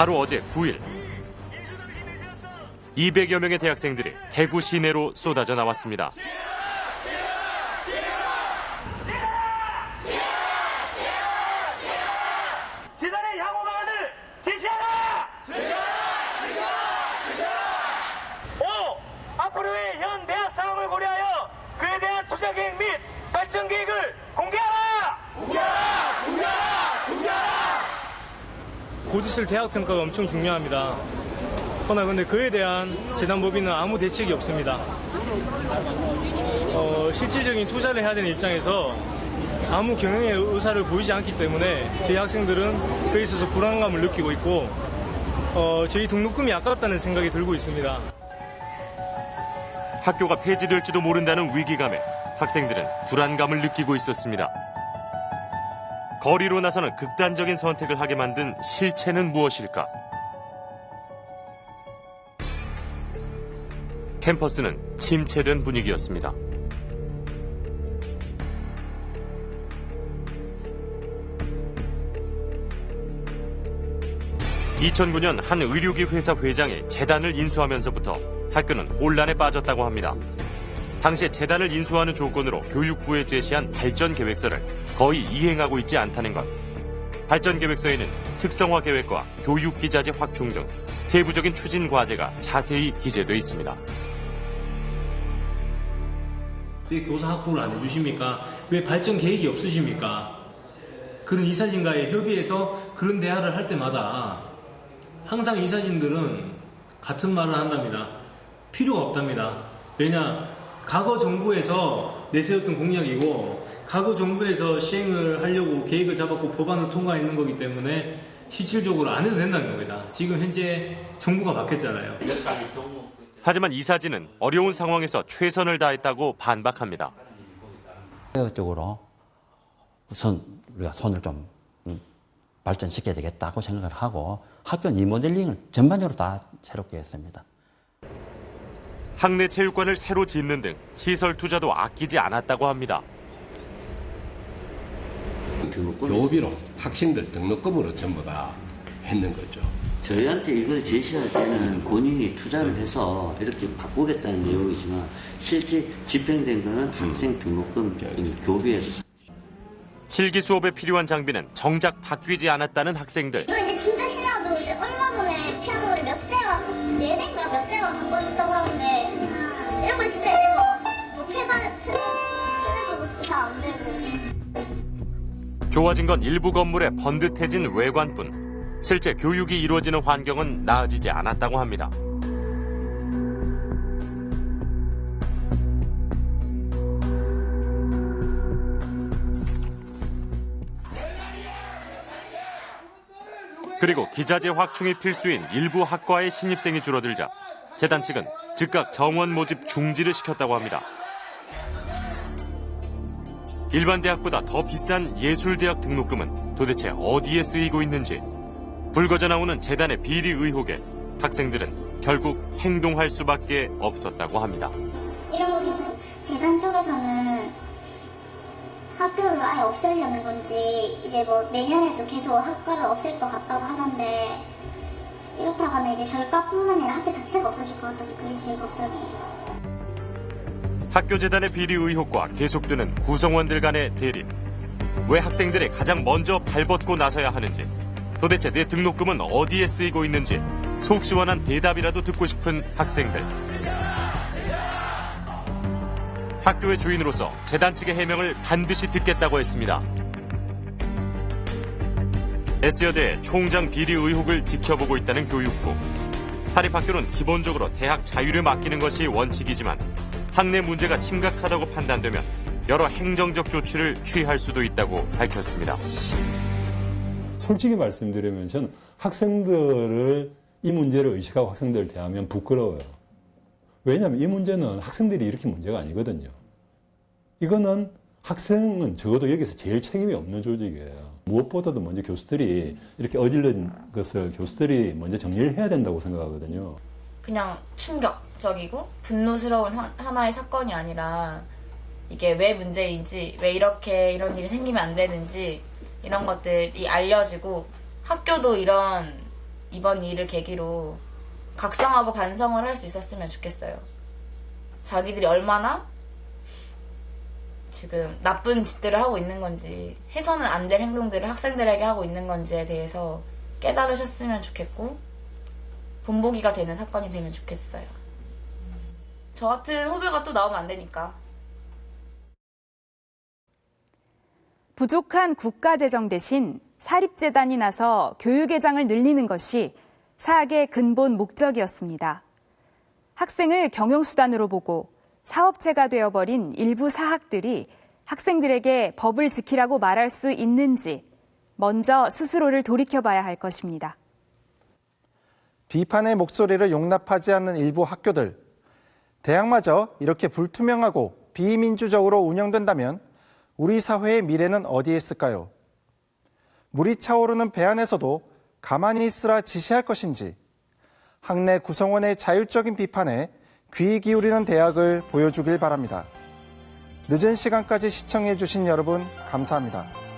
바로 어제 9일 200여 명의 대학생들이 대구 시내로 쏟아져 나왔습니다. 재단의 향후 방안을 제시하라! 제시하라! 제시하라! 제시하라! 5. 앞으로의 현 대학 상황을 고려하여 그에 대한 투자 계획 및 발전 계획을 공개하라! 곧 있을 대학 평가가 엄청 중요합니다. 그러나 근데 그에 대한 재단법인은 아무 대책이 없습니다. 어, 실질적인 투자를 해야 되는 입장에서 아무 경영의 의사를 보이지 않기 때문에 저희 학생들은 그에 있어서 불안감을 느끼고 있고 어, 저희 등록금이 아깝다는 생각이 들고 있습니다. 학교가 폐지될지도 모른다는 위기감에 학생들은 불안감을 느끼고 있었습니다. 거리로 나서는 극단적인 선택을 하게 만든 실체는 무엇일까? 캠퍼스는 침체된 분위기였습니다. (2009년) 한 의료기 회사 회장이 재단을 인수하면서부터 학교는 혼란에 빠졌다고 합니다. 당시에 재단을 인수하는 조건으로 교육부에 제시한 발전 계획서를 거의 이행하고 있지 않다는 것. 발전 계획서에는 특성화 계획과 교육 기자재 확충 등 세부적인 추진 과제가 자세히 기재돼 있습니다. 왜 교사 확보를 안 해주십니까? 왜 발전 계획이 없으십니까? 그런 이사진과의 협의해서 그런 대화를 할 때마다 항상 이사진들은 같은 말을 한답니다. 필요가 없답니다. 왜냐, 과거 정부에서 내세웠던 공약이고, 과거 정부에서 시행을 하려고 계획을 잡았고 법안을 통과했는 거기 때문에 실질적으로 안 해도 된다는 겁니다. 지금 현재 정부가 바뀌었잖아요. 하지만 이사진은 어려운 상황에서 최선을 다했다고 반박합니다. 쪽으로 우선 우리가 손을 좀 음, 발전시켜야 되겠다고 생각을 하고 학교 리모델링을 전반적으로 다 새롭게 했습니다. 학내 체육관을 새로 짓는 등 시설 투자도 아끼지 않았다고 합니다. 교비로 학생들 등록금으로 전부 다 했는 거죠. 저희한테 이걸 제시할 때는 본인이 투자를 해서 이렇게 바꾸겠다는 내용이지만 실제 집행된 거는 학생 등록금 교비에서 7기 수업에 필요한 장비는 정작 바뀌지 않았다는 학생들. 이거 이제 진짜 좋아진 건 일부 건물의 번듯해진 외관뿐 실제 교육이 이루어지는 환경은 나아지지 않았다고 합니다. 그리고 기자재 확충이 필수인 일부 학과의 신입생이 줄어들자 재단 측은 즉각 정원 모집 중지를 시켰다고 합니다. 일반 대학보다 더 비싼 예술대학 등록금은 도대체 어디에 쓰이고 있는지 불거져 나오는 재단의 비리 의혹에 학생들은 결국 행동할 수밖에 없었다고 합니다. 이런 거 재단 쪽에서는 학교를 아예 없애려는 건지 이제 뭐 내년에도 계속 학과를 없앨 것 같다고 하던데 이렇다고 하면 이제 저희 과뿐만 아니라 학교 자체가 없어질 것 같아서 그게 제일 걱정이에요. 학교 재단의 비리 의혹과 계속되는 구성원들 간의 대립. 왜 학생들이 가장 먼저 발벗고 나서야 하는지, 도대체 내 등록금은 어디에 쓰이고 있는지 속 시원한 대답이라도 듣고 싶은 학생들. 학교의 주인으로서 재단 측의 해명을 반드시 듣겠다고 했습니다. S여대의 총장 비리 의혹을 지켜보고 있다는 교육부. 사립학교는 기본적으로 대학 자유를 맡기는 것이 원칙이지만 학내 문제가 심각하다고 판단되면 여러 행정적 조치를 취할 수도 있다고 밝혔습니다. 솔직히 말씀드리면 전 학생들을 이 문제를 의식하고 학생들을 대하면 부끄러워요. 왜냐하면 이 문제는 학생들이 일으킨 문제가 아니거든요. 이거는 학생은 적어도 여기서 제일 책임이 없는 조직이에요. 무엇보다도 먼저 교수들이 이렇게 어질른 것을 교수들이 먼저 정리를 해야 된다고 생각하거든요. 그냥 충격적이고 분노스러운 하- 하나의 사건이 아니라 이게 왜 문제인지 왜 이렇게 이런 일이 생기면 안 되는지 이런 것들이 알려지고 학교도 이런 이번 일을 계기로 각성하고 반성을 할 수 있었으면 좋겠어요. 자기들이 얼마나 지금 나쁜 짓들을 하고 있는 건지 해서는 안 될 행동들을 학생들에게 하고 있는 건지에 대해서 깨달으셨으면 좋겠고 본보기가 되는 사건이 되면 좋겠어요. 저 같은 후배가 또 나오면 안 되니까. 부족한 국가 재정 대신 사립재단이 나서 교육예장을 늘리는 것이 사학의 근본 목적이었습니다. 학생을 경영수단으로 보고 사업체가 되어버린 일부 사학들이 학생들에게 법을 지키라고 말할 수 있는지 먼저 스스로를 돌이켜봐야 할 것입니다. 비판의 목소리를 용납하지 않는 일부 학교들. 대학마저 이렇게 불투명하고 비민주적으로 운영된다면 우리 사회의 미래는 어디에 있을까요? 물이 차오르는 배 안에서도 가만히 있으라 지시할 것인지 학내 구성원의 자율적인 비판에 귀 기울이는 대학을 보여주길 바랍니다. 늦은 시간까지 시청해주신 여러분 감사합니다.